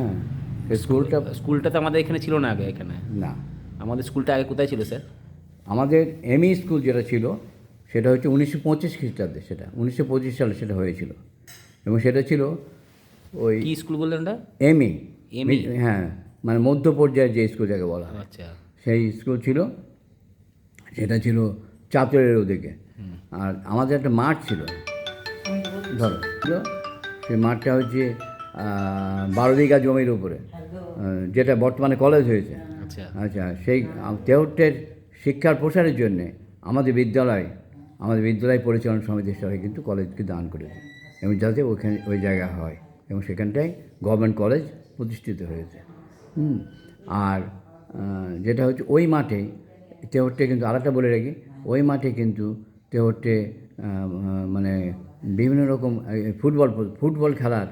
হ্যাঁ স্কুলটা স্কুলটা তো আমাদের এখানে ছিল না আগে এখানে। না। আমাদের স্কুলটা আগে কোথায় ছিল স্যার? আমাদের এমই স্কুল যেটা ছিল সেটা হচ্ছে উনিশশো পঁচিশ খ্রিস্টাব্দে সেটা উনিশশো পঁচিশ সালে সেটা হয়েছিল। এবং সেটা ছিল ওই কি স্কুল বললেন ওটা? M E. ME? হ্যাঁ মানে মধ্য পর্যায়ের যে স্কুল যাকে বলা হয়। আচ্ছা। সেই স্কুল ছিল সেটা ছিল চাতরের ওদিকে। আর আমাদের একটা মাঠ ছিল। ধরো সেই মাঠটা হচ্ছে বারো বিঘা জমির উপরে যেটা বর্তমানে কলেজ হয়েছে। আচ্ছা। আচ্ছা সেই তেহট্টের শিক্ষার প্রসারের জন্যে আমাদের বিদ্যালয় আমাদের বিদ্যালয় পরিচালনা সমিতির সবাই কিন্তু কলেজকে দান করেছে। এবং যাতে ওখানে ওই জায়গা হয় এবং সেখানটায় গভর্নমেন্ট কলেজ প্রতিষ্ঠিত হয়েছে। হুম আর যেটা হচ্ছে ওই মাঠে তেহট্টে কিন্তু আরেকটা বলে রাখি ওই মাঠে কিন্তু তেহট্টে মানে বিভিন্ন রকম ফুটবল ফুটবল খেলার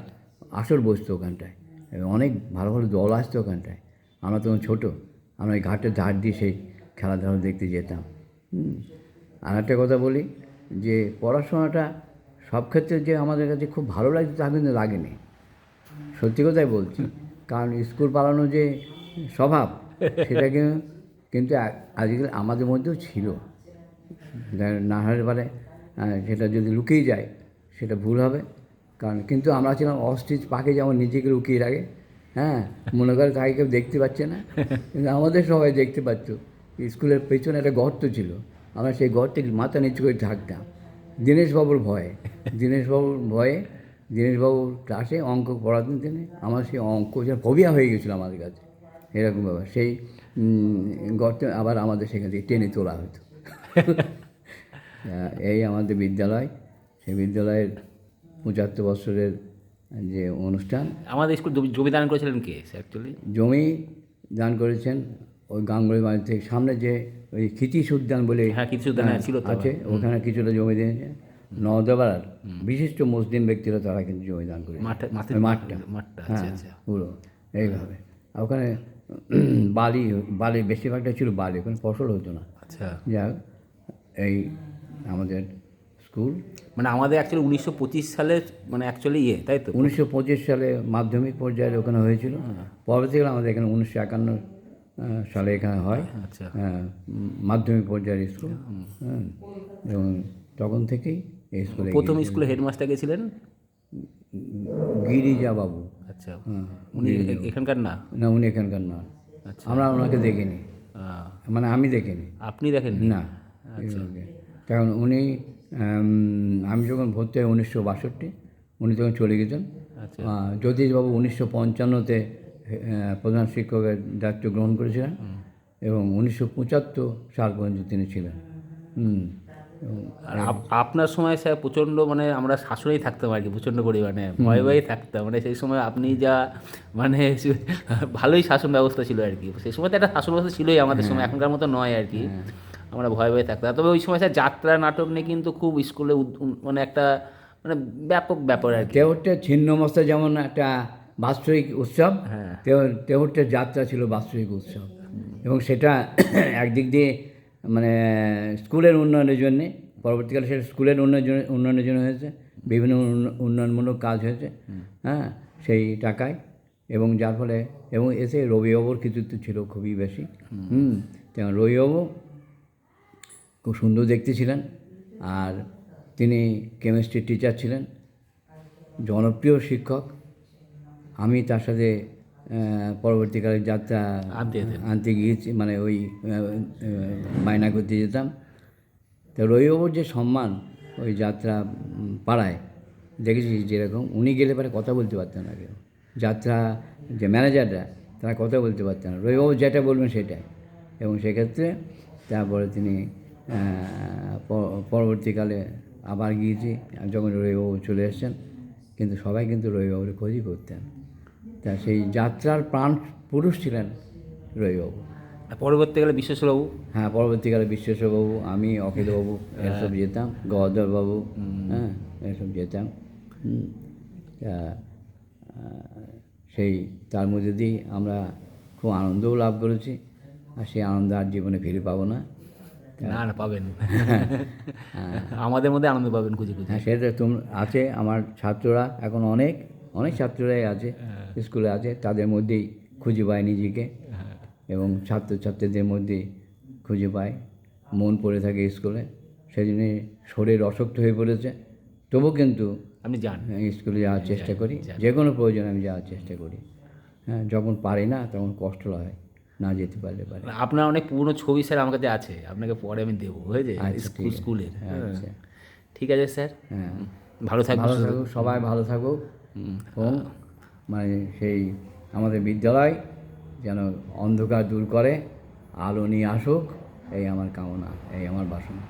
আসর বসতো ওখানটায়। অনেক ভালো ভালো দল আসতো ওখানটায়। আমরা তখন ছোটো, আমরা ওই ঘাটের ধার দিয়ে সেই খেলাধুলা দেখতে যেতাম। আর একটা কথা বলি যে পড়াশোনাটা সব ক্ষেত্রে যে আমাদের কাছে খুব ভালো লাগছে তা কিন্তু লাগেনি। সত্যি কথাই বলছি। কারণ স্কুল পালানো যে স্বভাব, সেটা কিন্তু কিন্তু আজকাল আমাদের মধ্যেও ছিল। না হলে পারে সেটা যদি লুকিয়ে যায়, সেটা ভুল হবে। কারণ কিন্তু আমরা ছিলাম অস্টিচ পাখি যেমন নিজেকে লুকিয়ে রাখে হ্যাঁ? মনে করে তাকে কেউ দেখতে পাচ্ছে না। কিন্তু আমাদের সবাই দেখতে পাচ্ছ স্কুলের পেছনে একটা গর্ত ছিল। আমরা সেই গর্তে মাথা নিচু করে থাকতাম দীনেশবাবুর ভয়ে দীনেশবাবুর ভয়ে দীনেশবাবুর ক্লাসে অঙ্ক পড়াতেন তিনি। আমার সেই অঙ্ক যেন ফোবিয়া হয়ে গেছিল আমাদের কাছে। এরকম ব্যাপার। সেই গর্তে আবার আমাদের সেখান থেকে টেনে তোলা হতো। এই আমাদের বিদ্যালয়। সেই বিদ্যালয়ের পঁচাত্তর বছরের যে অনুষ্ঠান। আমাদের স্কুল জমি- দান করেছিলেন কে অ্যাকচুয়ালি জমি দান করেছেন ওই গাঙ্গুলি বাড়ি থেকে সামনে যে ওই খিতিশ উদ্যান বলে হ্যাঁ কিছু দান ছিল তো আছে ওখানে কিছুটা জমি দিয়েছে। নওদাপাড়ার বিশিষ্ট মুসলিম ব্যক্তিরা তারা কিন্তু জমি দান মাঠে মাঠটা। মাঠটা আচ্ছা হ্যাঁ আচ্ছা। পুরো এইভাবে। ওখানে বালি বালি বেশিরভাগটা ছিল বালি ওখানে ফসল হতো না। আচ্ছা। যাক এই আমাদের স্কুল। মানে আমাদের অ্যাকচুয়ালি উনিশশো পঁচিশ সালে মানে অ্যাকচুয়ালি ইয়ে তাই তো? উনিশশো পঁচিশ সালে মাধ্যমিক পর্যায়ে ওখানে হয়েছিল। পরবর্তীকালে আমাদের এখানে উনিশশো একান্ন সালে এখানে হয়। আচ্ছা। হ্যাঁ, মাধ্যমিক পর্যায়ের স্কুল। হ্যাঁ এবং তখন থেকেই এই স্কুলে প্রথম স্কুলে হেডমাস্টার কে ছিলেন? গিরিজা বাবু আচ্ছা। হ্যাঁ উনি এখানকার না? না উনি এখানকার নয় আচ্ছা। আমরা ওনাকে দেখিনি। মানে আমি দেখিনি। আপনি দেখেন না। কারণ উনি আমি যখন ভর্তি হই উনিশশো বাষট্টি উনি তখন চলে গেছেন। আচ্ছা। জ্যোতিষবাবু উনিশশো পঞ্চান্নতে প্রধান শিক্ষকের দায়িত্ব গ্রহণ করেছিলেন এবং উনিশশো পঁচাত্তর সাল পর্যন্ত তিনি ছিলেন। আর আপ- আপনার সময় স্যার প্রচণ্ড মানে আমরা শাসনেই থাকতাম আর কি প্রচণ্ড পরিমাণে। ভয়ে ভয়ে থাকতাম। মানে সেই সময় আপনি যা মানে ভালোই শাসন ব্যবস্থা ছিল আর কি। সেই সময় তো একটা শাসন ব্যবস্থা ছিলই আমাদের সময় এখনকার মতো নয় আর কি। আমরা ভয়ে ভয়ে থাকতাম। তবে ওই সময় স্যার যাত্রা নাটক নিয়ে কিন্তু খুব স্কুলে মানে একটা মানে ব্যাপক ব্যাপার আর কি। তেহট্টের ছিন্নমস্তা যেমন একটা বাৎসরিক উৎসব হ্যাঁ। তেহ- তেহট্টের যাত্রা ছিল বাৎসরিক উৎসব। এবং সেটা একদিক দিয়ে মানে স্কুলের উন্নয়নের জন্যে পরবর্তীকালে সেটা স্কুলের উন্নয়নের জন্য উন্নয়নের জন্য হয়েছে বিভিন্ন উন্নয়নমূলক কাজ হয়েছে হ্যাঁ সেই টাকায়। এবং যার ফলে এবং এসে রবিবাবুর কৃতিত্ব ছিল খুবই বেশি। হুম তেমন রবিবাবু খুব সুন্দর দেখতে ছিলেন। আর তিনি কেমিস্ট্রির টিচার ছিলেন জনপ্রিয় শিক্ষক। আমি তার সাথে পরবর্তীকালে যাত্রা আনতে আনতে গিয়েছি মানে ওই আহ, করতে যেতাম। তো রবিবাবুর যে সম্মান ওই যাত্রা পাড়ায় দেখেছি যেরকম? উনি গেলে পরে কথা বলতে পারতেন না কেউ। যাত্রা যে ম্যানেজাররা তারা কথা বলতে পারতেন না। রবিবাবু যেটা বলবেন সেটাই। এবং সেক্ষেত্রে তারপরে তিনি পরবর্তীকালে আবার গিয়েছি যখন রবিবাবু চলে এসছেন কিন্তু সবাই কিন্তু রবিবাবুর খোঁজই করতেন। তা সেই যাত্রার প্রাণ পুরুষ ছিলেন রবিবাবু। আর পরবর্তীকালে বিশ্বসবাবু হ্যাঁ পরবর্তীকালে বিশ্বেশ্বরবাবু আমি অখিলবাবু এসব যেতাম গদারবাবু হ্যাঁ এসব যেতাম। তা, সেই তার মধ্যে দিয়ে আমরা খুব আনন্দও লাভ করেছি আর সেই আনন্দ আর জীবনে ফিরে পাবো না। না না পাবেন। আমাদের মধ্যে আনন্দ পাবেন খুঁজে খুঁজে। হ্যাঁ সেটা তোম আছে আমার ছাত্ররা এখন অনেক অনেক ছাত্ররাই আছে স্কুলে আছে তাদের মধ্যেই খুঁজে পায় নিজেকে এবং ছাত্রছাত্রীদের মধ্যে খুঁজে পায়। মন পড়ে থাকে স্কুলে সেই জন্যে শরীর অশক্ত হয়ে পড়েছে। তবু কিন্তু আমি যান। হ্যাঁ, স্কুলে যাওয়ার চেষ্টা করি। যে কোনো প্রয়োজন আমি যাওয়ার চেষ্টা করি। হ্যাঁ যখন পারি না তখন কষ্ট হয়। না যেতে পারলে পারি। আপনার অনেক পুরনো ছবি স্যার আমার কাছে আছে আপনাকে পরে আমি দেবো হয়েছে আচ্ছা, স্কুল স্কুলের হ্যাঁ। আচ্ছা। ঠিক আছে স্যার হ্যাঁ। ভালো থাকবেন ভালো থাকুক সবাই ভালো থাকুক। এবং মানে সেই আমাদের বিদ্যালয় যেন অন্ধকার দূর করে আলো নিয়ে আসুক এই আমার কামনা এই আমার বাসনা।